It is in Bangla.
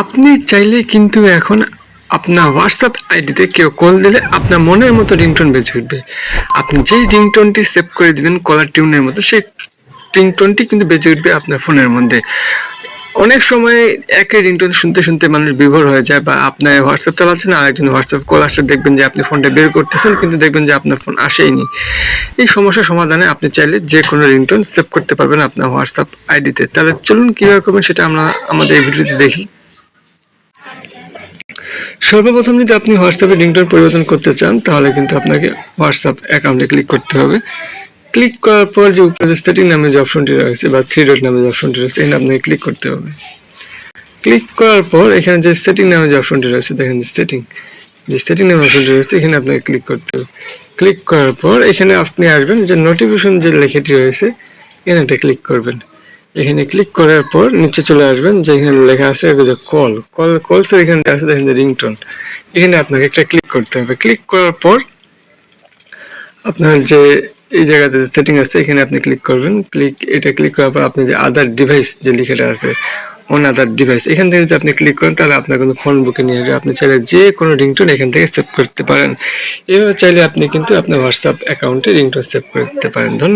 আপনি চাইলে কিন্তু এখন আপনার হোয়াটসঅ্যাপ আইডিতে কেউ কল দিলে আপনার মনের মতো রিংটোন বেজে উঠবে। আপনি যেই রিংটোনটি সেভ করে দিবেন কলার টিউনের মতো, সেই রিংটোনটি কিন্তু বেজে উঠবে আপনার ফোনের মধ্যে। অনেক সময় একই রিংটোন শুনতে শুনতে মানুষ বিভোর হয়ে যায় বা আপনার হোয়াটসঅ্যাপ চালাচ্ছেন আর একজন হোয়াটসঅ্যাপ কল আসলে দেখবেন যে আপনি ফোনটা বের করতেছেন, কিন্তু দেখবেন যে আপনার ফোন আসেইনি। এই সমস্যার সমাধানে আপনি চাইলে যে কোনো রিংটোন সেভ করতে পারবেন আপনার হোয়াটসঅ্যাপ আইডিতে। তাহলে চলুন কীভাবে করবেন সেটা আমরা আমাদের এই ভিডিওতে দেখি। সর্বপ্রথম যদি আপনি হোয়াটসঅ্যাপে রিংটোন পরিবর্তন করতে চান, তাহলে কিন্তু আপনাকে হোয়াটসঅ্যাপ অ্যাকাউন্টে ক্লিক করতে হবে। ক্লিক করার পর যে উপরে নামে যে অপশনটি রয়েছে বা থ্রি ডট নামে যে অপশনটি রয়েছে এখানে আপনাকে ক্লিক করতে হবে। ক্লিক করার পর এখানে যে সেটিং নামে যে অপশনটি রয়েছে, দেখেন যে সেটিং যে সেটিং নামে অপশনটি রয়েছে, এখানে আপনাকে ক্লিক করতে হবে। ক্লিক করার পর এখানে আপনি আসবেন যে নোটিফিকেশন যে লেখাটি রয়েছে, এখানে একটা ক্লিক করবেন। এখানে ক্লিক করার পর নিচে চলে আসবেন যে এখানে লেখা আছে যে কল কল কলসের এখানে আছে, দেখেন রিংটোন এখানে আপনাকে একটা ক্লিক করতে হবে। ক্লিক করার পর আপনার যে এই জায়গাতে যে সেটিং আছে, এখানে আপনি ক্লিক করবেন। ক্লিক এটা ক্লিক করার পর আপনি যে আদার ডিভাইস যে লেখাটা আছে অন আদার ডিভাইস এখান থেকে যদি আপনি ক্লিক করেন, তাহলে আপনার কিন্তু ফোন বুকে নিয়ে যাবে আপনি চাইলে যে কোনো রিংটোন এখান থেকে সেভ করতে পারেন। এভাবে চাইলে আপনি কিন্তু আপনার হোয়াটসঅ্যাপ অ্যাকাউন্টে রিংটোন সেভ করতে পারেন। ধন্যবাদ।